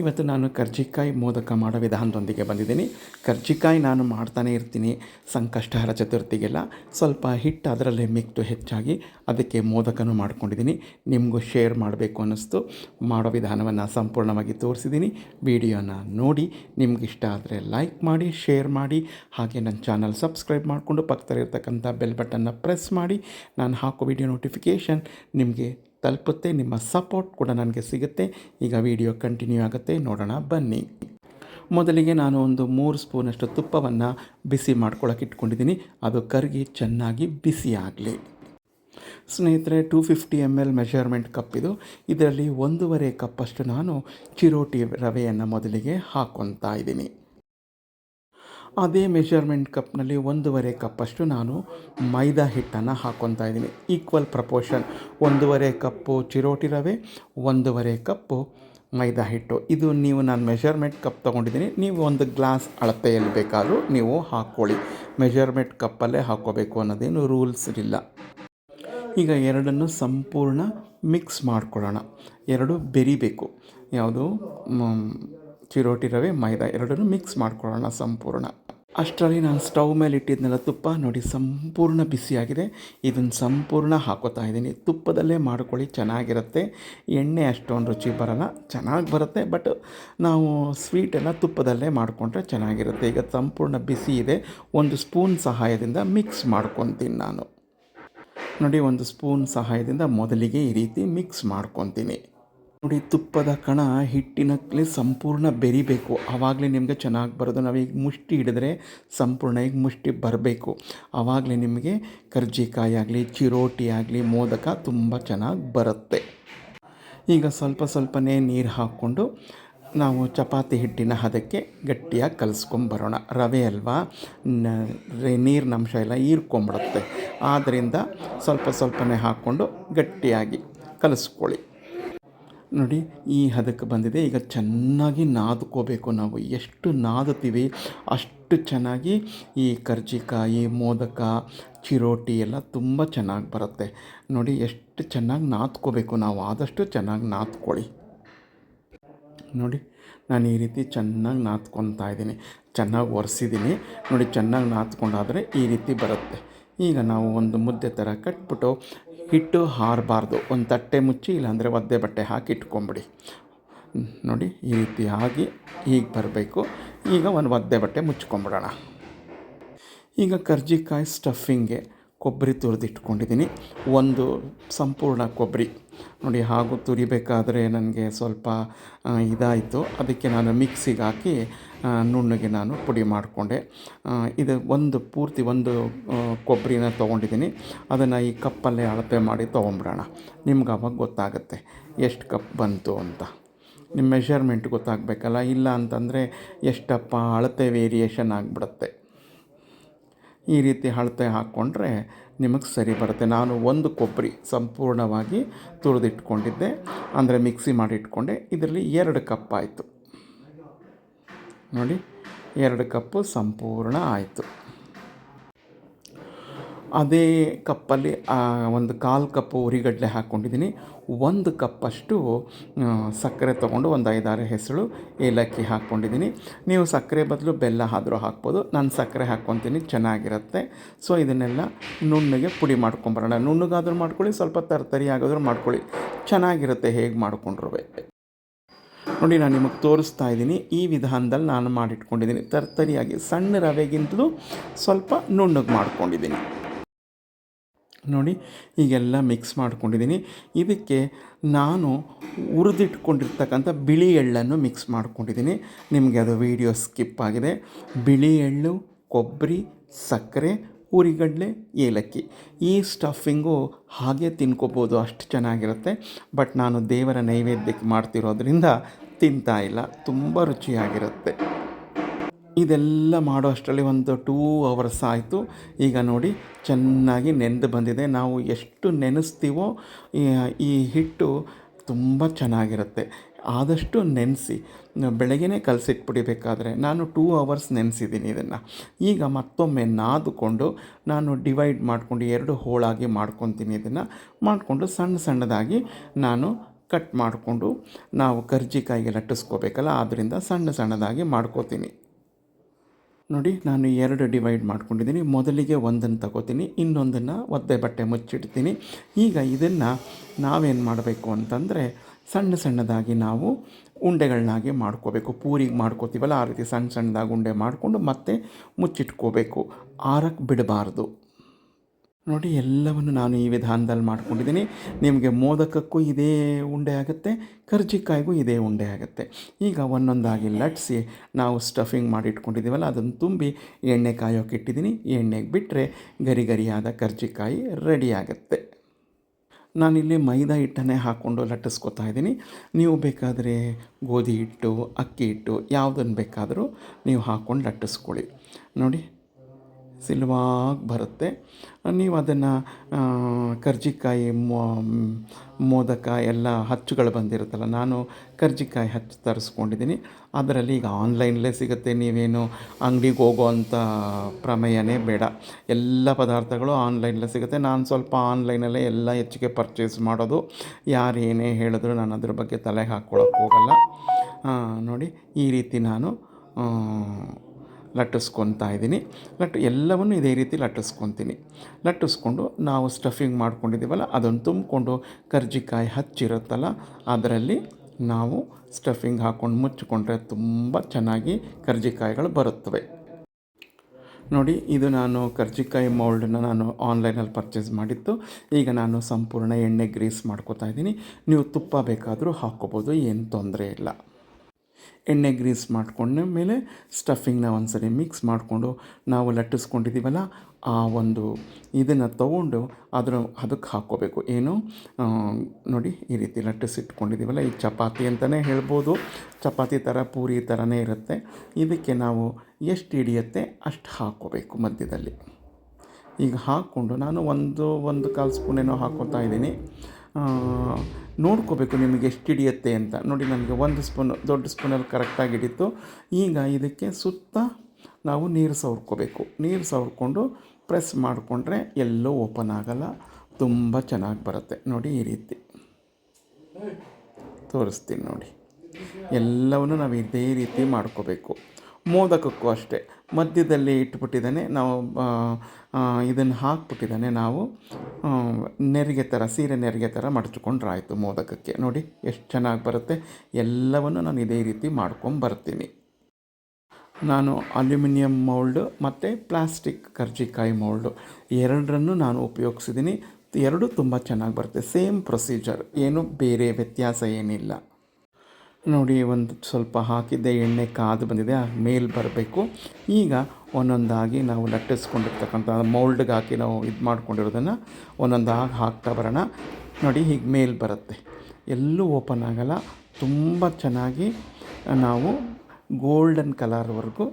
ಇವತ್ತು ನಾನು ಕರ್ಜಿಕಾಯಿ ಮೋದಕ ಮಾಡೋ ವಿಧಾನದೊಂದಿಗೆ ಬಂದಿದ್ದೀನಿ. ಕರ್ಜಿಕಾಯಿ ನಾನು ಮಾಡ್ತಾನೆ ಇರ್ತೀನಿ, ಸಂಕಷ್ಟಹರ ಚತುರ್ಥಿಗೆಲ್ಲ. ಸ್ವಲ್ಪ ಹಿಟ್ಟು ಅದರಲ್ಲೇ ಮಿಕ್ತು ಹೆಚ್ಚಾಗಿ ಅದಕ್ಕೆ ಮೋದಕನೂ ಮಾಡ್ಕೊಂಡಿದ್ದೀನಿ. ನಿಮಗೂ ಶೇರ್ ಮಾಡಬೇಕು ಅನ್ನಿಸ್ತು. ಮಾಡೋ ವಿಧಾನವನ್ನು ಸಂಪೂರ್ಣವಾಗಿ ತೋರಿಸಿದ್ದೀನಿ. ವಿಡಿಯೋನ ನೋಡಿ ನಿಮ್ಗೆ ಇಷ್ಟ ಆದರೆ ಲೈಕ್ ಮಾಡಿ, ಶೇರ್ ಮಾಡಿ. ಹಾಗೆ ನನ್ನ ಚಾನಲ್ ಸಬ್ಸ್ಕ್ರೈಬ್ ಮಾಡಿಕೊಂಡು ಪಕ್ಕದಲ್ಲಿರ್ತಕ್ಕಂಥ ಬೆಲ್ ಬಟನ್ನ ಪ್ರೆಸ್ ಮಾಡಿ. ನಾನು ಹಾಕೋ ವಿಡಿಯೋ ನೋಟಿಫಿಕೇಷನ್ ನಿಮಗೆ ತಲುಪುತ್ತೆ, ನಿಮ್ಮ ಸಪೋರ್ಟ್ ಕೂಡ ನನಗೆ ಸಿಗುತ್ತೆ. ಈಗ ವಿಡಿಯೋ ಕಂಟಿನ್ಯೂ ಆಗುತ್ತೆ, ನೋಡೋಣ, ಬನ್ನಿ. ಮೊದಲಿಗೆ ನಾನು ಒಂದು ಮೂರು ಸ್ಪೂನಷ್ಟು ತುಪ್ಪವನ್ನು ಬಿಸಿ ಮಾಡ್ಕೊಳಕ್ಕೆ ಇಟ್ಕೊಂಡಿದ್ದೀನಿ. ಅದು ಕರಗಿ ಚೆನ್ನಾಗಿ ಬಿಸಿ ಆಗಲಿ. ಸ್ನೇಹಿತರೆ two fifty M L measurement cup ಇದು. ಇದರಲ್ಲಿ ಒಂದೂವರೆ ಕಪ್ಪಷ್ಟು ನಾನು ಚಿರೋಟಿ ರವೆಯನ್ನು ಮೊದಲಿಗೆ ಹಾಕೊತಾ ಇದ್ದೀನಿ. ಅದೇ ಮೆಷರ್ಮೆಂಟ್ ಕಪ್ನಲ್ಲಿ ಒಂದೂವರೆ ಕಪ್ಪಷ್ಟು ನಾನು ಮೈದಾ ಹಿಟ್ಟನ್ನು ಹಾಕ್ಕೊತಾ ಇದ್ದೀನಿ. ಈಕ್ವಲ್ ಪ್ರಪೋರ್ಷನ್ ಒಂದೂವರೆ ಕಪ್ಪು ಚಿರೋಟಿ ರವೆ, ಒಂದೂವರೆ ಕಪ್ಪು ಮೈದಾ ಹಿಟ್ಟು. ಇದು ನೀವು ನಾನು ಮೆಷರ್ಮೆಂಟ್ ಕಪ್ ತೊಗೊಂಡಿದ್ದೀನಿ. ನೀವು ಒಂದು ಗ್ಲಾಸ್ ಅಳತೆಯಲ್ಲಿ ಬೇಕಾದರೂ ನೀವು ಹಾಕ್ಕೊಳ್ಳಿ ಮೆಷರ್ಮೆಂಟ್ ಕಪ್ಪಲ್ಲೇ ಹಾಕ್ಕೋಬೇಕು ಅನ್ನೋದೇನು ರೂಲ್ಸ್ ಇಲ್ಲ ಈಗ ಎರಡನ್ನು ಸಂಪೂರ್ಣ ಮಿಕ್ಸ್ ಮಾಡ್ಕೊಳ್ಳೋಣ. ಎರಡು ಬೆರಿಬೇಕು. ಯಾವುದು? ಚಿರೋಟಿ ರವೆ, ಮೈದಾ ಎರಡನ್ನು ಮಿಕ್ಸ್ ಮಾಡ್ಕೊಳ್ಳೋಣ ಸಂಪೂರ್ಣ. ಅಷ್ಟರಲ್ಲಿ ನಾನು ಸ್ಟವ್ ಮೇಲೆ ಇಟ್ಟಿದ್ದೆನಲ್ಲ ತುಪ್ಪ ನೋಡಿ ಸಂಪೂರ್ಣ ಬಿಸಿಯಾಗಿದೆ. ಇದನ್ನು ಸಂಪೂರ್ಣ ಹಾಕೋತಾ ಇದ್ದೀನಿ. ತುಪ್ಪದಲ್ಲೇ ಮಾಡ್ಕೊಳ್ಳಿ, ಚೆನ್ನಾಗಿರುತ್ತೆ. ಎಣ್ಣೆ ಅಷ್ಟೊಂದು ರುಚಿ ಬರೋಲ್ಲ, ಚೆನ್ನಾಗಿ ಬರುತ್ತೆ. ಬಟ್ ನಾವು ಸ್ವೀಟೆಲ್ಲ ತುಪ್ಪದಲ್ಲೇ ಮಾಡಿಕೊಂಡ್ರೆ ಚೆನ್ನಾಗಿರುತ್ತೆ. ಈಗ ಸಂಪೂರ್ಣ ಬಿಸಿ ಇದೆ. ಒಂದು ಸ್ಪೂನ್ ಸಹಾಯದಿಂದ ಮಿಕ್ಸ್ ಮಾಡ್ಕೊತೀನಿ ನಾನು. ನೋಡಿ, ಒಂದು ಸ್ಪೂನ್ ಸಹಾಯದಿಂದ ಮೊದಲಿಗೆ ಈ ರೀತಿ ಮಿಕ್ಸ್ ಮಾಡ್ಕೊತೀನಿ. ನೋಡಿ, ತುಪ್ಪದ ಕಣ ಹಿಟ್ಟಿನಲ್ಲಿ ಸಂಪೂರ್ಣ ಬೆರಿಬೇಕು. ಆವಾಗಲೇ ನಿಮಗೆ ಚೆನ್ನಾಗಿ ಬರೋದು. ನಾವೀಗ ಮುಷ್ಟಿ ಹಿಡಿದ್ರೆ ಸಂಪೂರ್ಣ ಈಗ ಮುಷ್ಟಿ ಬರಬೇಕು. ಆವಾಗಲೇ ನಿಮಗೆ ಕರ್ಜಿಕಾಯಿ ಆಗಲಿ, ಚಿರೋಟಿ ಆಗಲಿ, ಮೋದಕ ತುಂಬ ಚೆನ್ನಾಗಿ ಬರುತ್ತೆ. ಈಗ ಸ್ವಲ್ಪ ಸ್ವಲ್ಪನೇ ನೀರು ಹಾಕ್ಕೊಂಡು ನಾವು ಚಪಾತಿ ಹಿಟ್ಟಿನ ಹದಕ್ಕೆ ಗಟ್ಟಿಯಾಗಿ ಕಲಿಸ್ಕೊಂಬರೋಣ ರವೆ ಅಲ್ವಾ? ನೀರಿನ ಅಂಶ ಎಲ್ಲ ಹೀರ್ಕೊಂಬಿಡುತ್ತೆ ಆದ್ದರಿಂದ ಸ್ವಲ್ಪ ಸ್ವಲ್ಪನೇ ಹಾಕ್ಕೊಂಡು ಗಟ್ಟಿಯಾಗಿ ಕಲಿಸ್ಕೊಳ್ಳಿ. ನೋಡಿ, ಈ ಹದಕ್ಕೆ ಬಂದಿದೆ. ಈಗ ಚೆನ್ನಾಗಿ ನಾದ್ಕೋಬೇಕು ನಾವು. ಎಷ್ಟು ನಾದುತ್ತೀವಿ ಅಷ್ಟು ಚೆನ್ನಾಗಿ ಈ ಕರ್ಜಿಕಾಯಿ, ಮೋದಕ, ಚಿರೋಟಿ ಎಲ್ಲ ತುಂಬ ಚೆನ್ನಾಗಿ ಬರುತ್ತೆ. ನೋಡಿ, ಎಷ್ಟು ಚೆನ್ನಾಗಿ ನಾದ್ಕೋಬೇಕು ನಾವು, ಆದಷ್ಟು ಚೆನ್ನಾಗಿ ನಾದ್ಕೊಳ್ಳಿ. ನೋಡಿ, ನಾನು ಈ ರೀತಿ ಚೆನ್ನಾಗಿ ನಾದ್ಕೊತಾ ಇದ್ದೀನಿ. ಚೆನ್ನಾಗಿ ಒರೆಸಿದ್ದೀನಿ. ನೋಡಿ, ಚೆನ್ನಾಗಿ ನಾದ್ಕೊಂಡಾದರೆ ಈ ರೀತಿ ಬರುತ್ತೆ. ಈಗ ನಾವು ಒಂದು ಮುದ್ದೆ ಥರ ಕಟ್ಬಿಟ್ಟು ಹಿಟ್ಟು ಹಾರಬಾರ್ದು. ಒಂದು ತಟ್ಟೆ ಮುಚ್ಚಿ, ಇಲ್ಲಾಂದರೆ ಒದ್ದೆ ಬಟ್ಟೆ ಹಾಕಿ ಇಟ್ಕೊಂಬಿಡಿ. ನೋಡಿ, ಈ ರೀತಿ ಆಗಿ ಹೀಗೆ ಬರಬೇಕು. ಈಗ ಒಂದು ಒದ್ದೆ ಬಟ್ಟೆ ಮುಚ್ಕೊಂಬಿಡೋಣ. ಈಗ ಕರ್ಜಿಕಾಯಿ ಸ್ಟಫಿಂಗ್ಗೆ ಕೊಬ್ಬರಿ ತುರಿದಿಟ್ಕೊಂಡಿದ್ದೀನಿ ಒಂದು ಸಂಪೂರ್ಣ ಕೊಬ್ಬರಿ. ನೋಡಿ, ಹಾಗೂ ತುರಿಬೇಕಾದರೆ ನನಗೆ ಸ್ವಲ್ಪ ಇದಾಯಿತು. ಅದಕ್ಕೆ ನಾನು ಮಿಕ್ಸಿಗೆ ಹಾಕಿ ನುಣ್ಣಗೆ ನಾನು ಪುಡಿ ಮಾಡಿಕೊಂಡೆ. ಇದು ಒಂದು ಪೂರ್ತಿ ಒಂದು ಕೊಬ್ಬರಿನ ತೊಗೊಂಡಿದ್ದೀನಿ. ಅದನ್ನು ಈ ಕಪ್ಪಲ್ಲೇ ಅಳತೆ ಮಾಡಿ ತೊಗೊಂಬಿಡೋಣ ನಿಮ್ಗೆ ಅವಾಗ ಗೊತ್ತಾಗುತ್ತೆ ಎಷ್ಟು ಕಪ್ ಬಂತು ಅಂತ. ನಿಮ್ಮ ಮೆಷರ್ಮೆಂಟ್ ಗೊತ್ತಾಗಬೇಕಲ್ಲ? ಇಲ್ಲ ಅಂತಂದರೆ ಎಷ್ಟಪ್ಪ ಅಳತೆ ವೇರಿಯೇಷನ್ ಆಗಿಬಿಡುತ್ತೆ. ಈ ರೀತಿ ಅಳತೆ ಹಾಕ್ಕೊಂಡ್ರೆ ನಿಮಗೆ ಸರಿ ಬರುತ್ತೆ. ನಾನು ಒಂದು ಕೊಬ್ಬರಿ ಸಂಪೂರ್ಣವಾಗಿ ತುರಿದಿಟ್ಕೊಂಡಿದ್ದೆ. ಅಂದರೆ ಮಿಕ್ಸಿ ಮಾಡಿ ಇಟ್ಕೊಂಡೆ ಇದರಲ್ಲಿ ಎರಡು ಕಪ್ ಆಯಿತು. ನೋಡಿ, ಎರಡು ಕಪ್ಪು ಸಂಪೂರ್ಣ ಆಯಿತು. ಅದೇ ಕಪ್ಪಲ್ಲಿ ಒಂದು ಕಾಲು ಕಪ್ಪು ಹುರಿಗಡಲೆ ಹಾಕ್ಕೊಂಡಿದ್ದೀನಿ. ಒಂದು ಕಪ್ಪಷ್ಟು ಸಕ್ಕರೆ ತೊಗೊಂಡು ಒಂದು ಐದಾರು ಹೆಸರು ಏಲಕ್ಕಿ ಹಾಕ್ಕೊಂಡಿದ್ದೀನಿ. ನೀವು ಸಕ್ಕರೆ ಬದಲು ಬೆಲ್ಲ ಆದರೂ ಹಾಕ್ಬೋದು. ನಾನು ಸಕ್ಕರೆ ಹಾಕ್ಕೊತೀನಿ, ಚೆನ್ನಾಗಿರುತ್ತೆ. ಸೊ, ಇದನ್ನೆಲ್ಲ ನುಣ್ಣಗೆ ಪುಡಿ ಮಾಡ್ಕೊಂಬರೋಣ. ನುಣ್ಣಗಾದರೂ ಮಾಡ್ಕೊಳ್ಳಿ, ಸ್ವಲ್ಪ ತರತರಿ ಆಗೋದ್ರೂ ಮಾಡ್ಕೊಳ್ಳಿ. ಚೆನ್ನಾಗಿರುತ್ತೆ, ಹೇಗೆ ಮಾಡಿಕೊಂಡ್ರು. ನೋಡಿ, ನಾನು ನಿಮಗೆ ತೋರಿಸ್ತಾ ಇದ್ದೀನಿ. ಈ ವಿಧಾನದಲ್ಲಿ ನಾನು ಮಾಡಿಟ್ಕೊಂಡಿದ್ದೀನಿ. ತರ್ತರಿಯಾಗಿ, ಸಣ್ಣ ರವೆಗಿಂತಲೂ ಸ್ವಲ್ಪ ನುಣ್ಣಗೆ ಮಾಡ್ಕೊಂಡಿದ್ದೀನಿ. ನೋಡಿ, ಈಗೆಲ್ಲ ಮಿಕ್ಸ್ ಮಾಡ್ಕೊಂಡಿದ್ದೀನಿ. ಇದಕ್ಕೆ ನಾನು ಹುರಿದಿಟ್ಕೊಂಡಿರ್ತಕ್ಕಂಥ ಬಿಳಿ ಎಳ್ಳನ್ನು ಮಿಕ್ಸ್ ಮಾಡ್ಕೊಂಡಿದ್ದೀನಿ. ನಿಮಗೆ ಅದು ವೀಡಿಯೋ ಸ್ಕಿಪ್ ಆಗಿದೆ. ಬಿಳಿ ಎಳ್ಳು, ಕೊಬ್ಬರಿ, ಸಕ್ಕರೆ ಹುರಿಗಡಲೆ ಏಲಕ್ಕಿ. ಈ ಸ್ಟಫಿಂಗು ಹಾಗೆ ತಿನ್ಕೋಬೋದು, ಅಷ್ಟು ಚೆನ್ನಾಗಿರುತ್ತೆ. ಬಟ್ ನಾನು ದೇವರ ನೈವೇದ್ಯಕ್ಕೆ ಮಾಡ್ತಿರೋದ್ರಿಂದ ತಿಂತಾ ಇಲ್ಲ. ತುಂಬ ರುಚಿಯಾಗಿರುತ್ತೆ. ಇದೆಲ್ಲ ಮಾಡೋ ಅಷ್ಟರಲ್ಲಿ ಒಂದು ಟೂ ಅವರ್ಸ್ ಆಯಿತು. ಈಗ ನೋಡಿ, ಚೆನ್ನಾಗಿ ನೆಂದು ಬಂದಿದೆ. ನಾವು ಎಷ್ಟು ನೆನೆಸ್ತೀವೋ, ಈ ಹಿಟ್ಟು ತುಂಬ ಚೆನ್ನಾಗಿರುತ್ತೆ. ಆದಷ್ಟು ನೆನೆಸಿ ಬೆಳಗ್ಗೆ ಕಲಸಿಟ್ಬಿಡಿಬೇಕಾದ್ರೆ ನಾನು ಟೂ ಅವರ್ಸ್ ನೆನೆಸಿದ್ದೀನಿ ಇದನ್ನು. ಈಗ ಮತ್ತೊಮ್ಮೆ ನಾದಿಕೊಂಡು, ನಾನು ಡಿವೈಡ್ ಮಾಡಿಕೊಂಡು ಎರಡು ಹೋಳಾಗಿ ಮಾಡ್ಕೊತೀನಿ ಇದನ್ನು. ಮಾಡಿಕೊಂಡು ಸಣ್ಣ ಸಣ್ಣದಾಗಿ ನಾನು ಕಟ್ ಮಾಡಿಕೊಂಡು, ನಾವು ಕರ್ಜಿಕಾಯಿಗೆ ಲಟ್ಟಿಸ್ಕೋಬೇಕಲ್ಲ ಆದ್ದರಿಂದ ಸಣ್ಣ ಸಣ್ಣದಾಗಿ ಮಾಡ್ಕೋತೀನಿ. ನೋಡಿ, ನಾನು ಎರಡು ಡಿವೈಡ್ ಮಾಡ್ಕೊಂಡಿದ್ದೀನಿ. ಮೊದಲಿಗೆ ಒಂದನ್ನು ತಗೋತೀನಿ, ಇನ್ನೊಂದನ್ನು ಒದ್ದೆ ಬಟ್ಟೆ ಮುಚ್ಚಿಡ್ತೀನಿ. ಈಗ ಇದನ್ನು ನಾವೇನು ಮಾಡಬೇಕು ಅಂತಂದರೆ, ಸಣ್ಣ ಸಣ್ಣದಾಗಿ ನಾವು ಉಂಡೆಗಳನ್ನಾಗಿ ಮಾಡ್ಕೋಬೇಕು. ಪೂರಿಗೆ ಮಾಡ್ಕೋತೀವಲ್ಲ, ಆ ರೀತಿ ಸಣ್ಣ ಸಣ್ಣದಾಗಿ ಉಂಡೆ ಮಾಡಿಕೊಂಡು ಮತ್ತೆ ಮುಚ್ಚಿಟ್ಕೋಬೇಕು. ಆರಕ್ಕೆ ಬಿಡಬಾರ್ದು. ನೋಡಿ, ಎಲ್ಲವನ್ನು ನಾನು ಈ ವಿಧಾನದಲ್ಲಿ ಮಾಡ್ಕೊಂಡಿದ್ದೀನಿ. ನಿಮಗೆ ಮೋದಕಕ್ಕೂ ಇದೇ ಉಂಡೆ ಆಗುತ್ತೆ, ಕರ್ಜಿಕಾಯಿಗೂ ಇದೇ ಉಂಡೆ ಆಗುತ್ತೆ. ಈಗ ಒಂದೊಂದಾಗಿ ಲಟ್ಸಿ ನಾವು ಸ್ಟಫಿಂಗ್ ಮಾಡಿ ಇಟ್ಕೊಂಡಿದ್ದೀವಲ್ಲ ಅದನ್ನು ತುಂಬಿ ಎಣ್ಣೆ ಕಾಯೋಕೆ ಇಟ್ಟಿದ್ದೀನಿ. ಎಣ್ಣೆಗೆ ಬಿಟ್ಟರೆ ಗರಿ ಗರಿಯಾದ ಕರ್ಜಿಕಾಯಿ ರೆಡಿ ಆಗುತ್ತೆ. ನಾನಿಲ್ಲಿ ಮೈದಾ ಹಿಟ್ಟನ್ನೇ ಹಾಕ್ಕೊಂಡು ಲಟ್ಟಿಸ್ಕೊತಾ ಇದ್ದೀನಿ. ನೀವು ಬೇಕಾದರೆ ಗೋಧಿ ಹಿಟ್ಟು, ಅಕ್ಕಿ ಹಿಟ್ಟು, ಯಾವುದನ್ನು ಬೇಕಾದರೂ ನೀವು ಹಾಕ್ಕೊಂಡು ಲಟ್ಟಿಸ್ಕೊಳ್ಳಿ. ನೋಡಿ ಸಿಲ್ವಾಗಿ ಬರುತ್ತೆ. ನೀವು ಅದನ್ನು ಕರ್ಜಿಕಾಯಿ ಮೋದಕ ಎಲ್ಲ ಹಚ್ಚುಗಳು ಬಂದಿರುತ್ತಲ್ಲ, ನಾನು ಕರ್ಜಿಕಾಯಿ ಹಚ್ಚು ತರಿಸ್ಕೊಂಡಿದ್ದೀನಿ. ಅದರಲ್ಲಿ ಈಗ ಆನ್ಲೈನಲ್ಲೇ ಸಿಗುತ್ತೆ. ನೀವೇನು ಅಂಗಡಿಗೆ ಹೋಗೋ ಅಂಥ ಪ್ರಮೇಯನೇ ಬೇಡ. ಎಲ್ಲ ಪದಾರ್ಥಗಳು ಆನ್ಲೈನಲ್ಲೇ ಸಿಗುತ್ತೆ. ನಾನು ಸ್ವಲ್ಪ ಆನ್ಲೈನಲ್ಲೇ ಎಲ್ಲ ಹೆಚ್ಚಿಗೆ ಪರ್ಚೇಸ್ ಮಾಡೋದು. ಯಾರು ಏನೇ ಹೇಳಿದ್ರು ನಾನು ಅದ್ರ ಬಗ್ಗೆ ತಲೆ ಹಾಕ್ಕೊಳಕ್ಕೆ ಹೋಗಲ್ಲ. ನೋಡಿ, ಈ ರೀತಿ ನಾನು ಲಟ್ಟಿಸ್ಕೊತಾ ಇದ್ದೀನಿ. ಲಟ್ಟು ಎಲ್ಲವನ್ನು ಇದೇ ರೀತಿ ಲಟ್ಟಿಸ್ಕೊತೀನಿ. ಲಟ್ಟಿಸ್ಕೊಂಡು ನಾವು ಸ್ಟಫಿಂಗ್ ಮಾಡ್ಕೊಂಡಿದ್ದೀವಲ್ಲ, ಅದನ್ನು ತುಂಬಿಕೊಂಡು ಕರ್ಜಿಕಾಯಿ ಹಚ್ಚಿರುತ್ತಲ್ಲ, ಅದರಲ್ಲಿ ನಾವು ಸ್ಟಫಿಂಗ್ ಹಾಕ್ಕೊಂಡು ಮುಚ್ಚಿಕೊಂಡ್ರೆ ತುಂಬ ಚೆನ್ನಾಗಿ ಕರ್ಜಿಕಾಯಿಗಳು ಬರುತ್ತವೆ. ನೋಡಿ, ಇದು ನಾನು ಕರ್ಜಿಕಾಯಿ ಮೌಲ್ಡನ್ನ ನಾನು ಆನ್ಲೈನಲ್ಲಿ ಪರ್ಚೇಸ್ ಮಾಡಿತ್ತು ಈಗ ನಾನು ಸಂಪೂರ್ಣ ಎಣ್ಣೆ ಗ್ರೀಸ್ ಮಾಡ್ಕೋತಾ ಇದ್ದೀನಿ. ನೀವು ತುಪ್ಪ ಬೇಕಾದರೂ ಹಾಕ್ಕೋಬೋದು, ಏನು ತೊಂದರೆ ಇಲ್ಲ. ಎಣ್ಣೆ ಗ್ರೀಸ್ ಮಾಡ್ಕೊಂಡ ಮೇಲೆ ಸ್ಟಫಿಂಗ್ನ ಒಂದು ಸರಿ ಮಿಕ್ಸ್ ಮಾಡಿಕೊಂಡು ನಾವು ಲಟ್ಟಿಸ್ಕೊಂಡಿದ್ದೀವಲ್ಲ ಆ ಒಂದು ಇದನ್ನು ತೊಗೊಂಡು ಅದರ ಅದಕ್ಕೆ ಹಾಕ್ಕೋಬೇಕು. ಏನು? ನೋಡಿ ಈ ರೀತಿ ಲಟ್ಟಿಸಿಟ್ಕೊಂಡಿದ್ದೀವಲ್ಲ, ಈ ಚಪಾತಿ ಅಂತಲೇ ಹೇಳ್ಬೋದು. ಚಪಾತಿ ಥರ, ಪೂರಿ ಥರನೇ ಇರುತ್ತೆ. ಇದಕ್ಕೆ ನಾವು ಎಷ್ಟು ಹಿಡಿಯುತ್ತೆ ಅಷ್ಟು ಹಾಕ್ಕೋಬೇಕು ಮಧ್ಯದಲ್ಲಿ. ಈಗ ಹಾಕ್ಕೊಂಡು ನಾನು ಒಂದು ಒಂದು ಕಾಲು ಸ್ಪೂನೇನೋ ಹಾಕ್ಕೊತಾ ಇದ್ದೀನಿ. ನೋಡ್ಕೋಬೇಕು ನಿಮಗೆ ಎಷ್ಟು ಹಿಡಿಯುತ್ತೆ ಅಂತ. ನೋಡಿ ನನಗೆ ಒಂದು ಸ್ಪೂನ್, ದೊಡ್ಡ ಸ್ಪೂನಲ್ಲಿ ಕರೆಕ್ಟಾಗಿ ಹಿಡಿತು. ಈಗ ಇದಕ್ಕೆ ಸುತ್ತ ನಾವು ನೀರು ಸವರ್ಕೋಬೇಕು. ನೀರು ಸವರ್ಕೊಂಡು ಪ್ರೆಸ್ ಮಾಡಿಕೊಂಡ್ರೆ ಎಲ್ಲೂ ಓಪನ್ ಆಗೋಲ್ಲ. ತುಂಬ ಚೆನ್ನಾಗಿ ಬರುತ್ತೆ. ನೋಡಿ, ಈ ರೀತಿ. ತೋರಿಸ್ತೀನಿ ನೋಡಿ. ಎಲ್ಲವನ್ನು ನಾವು ಇದೇ ರೀತಿ ಮಾಡ್ಕೋಬೇಕು. ಮೋದಕಕ್ಕೂ ಅಷ್ಟೇ. ಮಧ್ಯದಲ್ಲಿ ಇಟ್ಬಿಟ್ಟಿದ್ದಾನೆ. ನಾವು ಇದನ್ನು ಹಾಕ್ಬಿಟ್ಟಿದ್ದಾನೆ. ನಾವು ನೆರಿಗೆ ಥರ ಸೀರೆ ನೆರಿಗೆ ಥರ ಮಡಚ್ಕೊಂಡ್ರೆ ಆಯಿತು ಮೋದಕಕ್ಕೆ. ನೋಡಿ, ಎಷ್ಟು ಚೆನ್ನಾಗಿ ಬರುತ್ತೆ. ಎಲ್ಲವನ್ನು ನಾನು ಇದೇ ರೀತಿ ಮಾಡ್ಕೊಂಬರ್ತೀನಿ ನಾನು ಅಲ್ಯೂಮಿನಿಯಂ ಮೌಲ್ಡು ಮತ್ತು ಪ್ಲಾಸ್ಟಿಕ್ ಕರ್ಜಿಕಾಯಿ ಮೌಲ್ಡು ಎರಡರನ್ನು ನಾನು ಉಪಯೋಗಿಸಿದ್ದೀನಿ. ಎರಡೂ ತುಂಬ ಚೆನ್ನಾಗಿ ಬರುತ್ತೆ. Same procedure. ಏನು ಬೇರೆ ವ್ಯತ್ಯಾಸ ಏನಿಲ್ಲ. ನೋಡಿ, ಒಂದು ಸ್ವಲ್ಪ ಹಾಕಿದ್ದೆ, ಎಣ್ಣೆ ಕಾದು ಬಂದಿದೆ, ಮೇಲೆ ಬರಬೇಕು. ಈಗ ಒಂದೊಂದಾಗಿ ನಾವು ಲಟ್ಟಿಸ್ಕೊಂಡಿರ್ತಕ್ಕಂಥ ಮೌಲ್ಡ್ಗೆ ಹಾಕಿ ನಾವು ಇದು ಮಾಡ್ಕೊಂಡಿರೋದನ್ನು ಒಂದೊಂದಾಗಿ ಹಾಕ್ತಾ ಬರೋಣ. ನೋಡಿ, ಹೀಗೆ ಮೇಲೆ ಬರುತ್ತೆ. ಎಲ್ಲೂ ಓಪನ್ ಆಗೋಲ್ಲ. ತುಂಬ ಚೆನ್ನಾಗಿ ನಾವು ಗೋಲ್ಡನ್ ಕಲರ್ವರೆಗೂ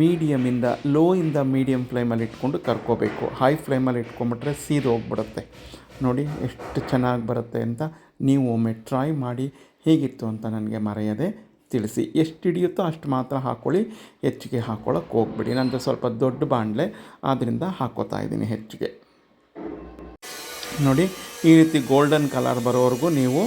ಮೀಡಿಯಮಿಂದ ಲೋಯಿಂದ ಮೀಡಿಯಮ್ ಫ್ಲೇಮಲ್ಲಿ ಇಟ್ಕೊಂಡು ಕರ್ಕೋಬೇಕು. ಹೈ ಫ್ಲೇಮಲ್ಲಿ ಇಟ್ಕೊಂಬಿಟ್ರೆ ಸೀದು ಹೋಗ್ಬಿಡುತ್ತೆ ನೋಡಿ, ಎಷ್ಟು ಚೆನ್ನಾಗಿ ಬರುತ್ತೆ ಅಂತ ನೀವು ಒಮ್ಮೆ ಟ್ರೈ ಮಾಡಿ ಹೇಗಿತ್ತು ಅಂತ ನನಗೆ ಮರೆಯದೆ ತಿಳಿಸಿ. ಎಷ್ಟು ಹಿಡಿಯುತ್ತೋ ಅಷ್ಟು ಮಾತ್ರ ಹಾಕ್ಕೊಳ್ಳಿ ಹೆಚ್ಚಿಗೆ ಹಾಕ್ಕೊಳ್ಳೋಕೆ ಹೋಗ್ಬಿಡಿ. ನಂದು ಸ್ವಲ್ಪ ದೊಡ್ಡ ಬಾಣಲೆ ಆದ್ದರಿಂದ ಹಾಕೋತಾ ಇದ್ದೀನಿ ಹೆಚ್ಚಿಗೆ. ನೋಡಿ, ಈ ರೀತಿ ಗೋಲ್ಡನ್ ಕಲರ್ ಬರೋವರೆಗೂ ನೀವು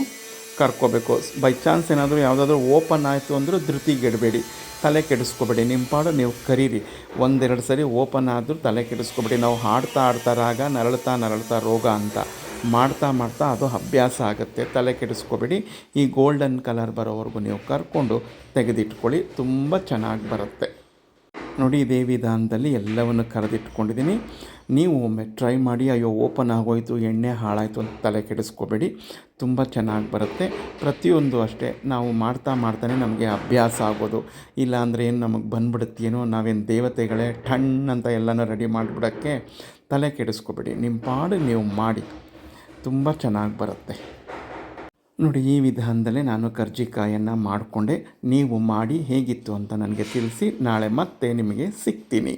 ಕರ್ಕೋಬೇಕು. ಬೈ ಚಾನ್ಸ್ ಏನಾದರೂ ಯಾವುದಾದ್ರೂ ಓಪನ್ ಆಯಿತು ಅಂದರೂ ಧೃತಿಗೆಡಬೇಡಿ ತಲೆ ಕೆಡಿಸ್ಕೋಬೇಡಿ. ನಿಮ್ಮ ಪಾಡು ನೀವು ಕರೀರಿ. ಒಂದೆರಡು ಸರಿ ಓಪನ್ ಆದರೂ ತಲೆ ಕೆಡಿಸ್ಕೋಬೇಡಿ. ನಾವು ಹಾಡ್ತಾ ಆಡ್ತಾ ರಾಗ ನರಳ್ತಾ ನರಳ್ತಾ ರೋಗ ಅಂತ. ಮಾಡ್ತಾ ಮಾಡ್ತಾ ಅದು ಅಭ್ಯಾಸ ಆಗುತ್ತೆ. ತಲೆ ಕೆಡಿಸ್ಕೋಬೇಡಿ. ಈ ಗೋಲ್ಡನ್ ಕಲರ್ ಬರೋವರೆಗೂ ನೀವು ಕರ್ಕೊಂಡು ತೆಗೆದಿಟ್ಕೊಳ್ಳಿ. ತುಂಬ ಚೆನ್ನಾಗಿ ಬರುತ್ತೆ. ನೋಡಿ, ಇದೇ ವಿಧಾನದಲ್ಲಿ ಎಲ್ಲವನ್ನು ಕರೆದಿಟ್ಕೊಂಡಿದ್ದೀನಿ. ನೀವು ಒಮ್ಮೆ ಟ್ರೈ ಮಾಡಿ. ಅಯ್ಯೋ, ಓಪನ್ ಆಗೋಯ್ತು, ಎಣ್ಣೆ ಹಾಳಾಯಿತು ಅಂತ ತಲೆ ಕೆಡಿಸ್ಕೋಬೇಡಿ. ತುಂಬ ಚೆನ್ನಾಗಿ ಬರುತ್ತೆ. ಪ್ರತಿಯೊಂದು ಅಷ್ಟೇ. ನಾವು ಮಾಡ್ತಾ ಮಾಡ್ತಾನೆ ನಮಗೆ ಅಭ್ಯಾಸ ಆಗೋದು. ಇಲ್ಲಾಂದರೆ ಏನು ನಮಗೆ ಬಂದ್ಬಿಡುತ್ತೇನೋ, ನಾವೇನು ದೇವತೆಗಳೇ ಠಣ್ಣಂತ ಎಲ್ಲನೂ ರೆಡಿ ಮಾಡಿಬಿಡೋಕ್ಕೆ ತಲೆ ಕೆಡಿಸ್ಕೋಬೇಡಿ. ನಿಮ್ಮ ಪಾಡು ನೀವು ಮಾಡಿ. ತುಂಬ ಚೆನ್ನಾಗಿ ಬರುತ್ತೆ. ನೋಡಿ, ಈ ವಿಧಾನದಲ್ಲೇ ನಾನು ಕರ್ಜಿಕಾಯನ್ನು ಮಾಡಿಕೊಂಡೆ. ನೀವು ಮಾಡಿ ಹೇಗಿತ್ತು ಅಂತ ನನಗೆ ತಿಳಿಸಿ, ನಾಳೆ ಮತ್ತೆ ನಿಮಗೆ ಸಿಗ್ತೀನಿ.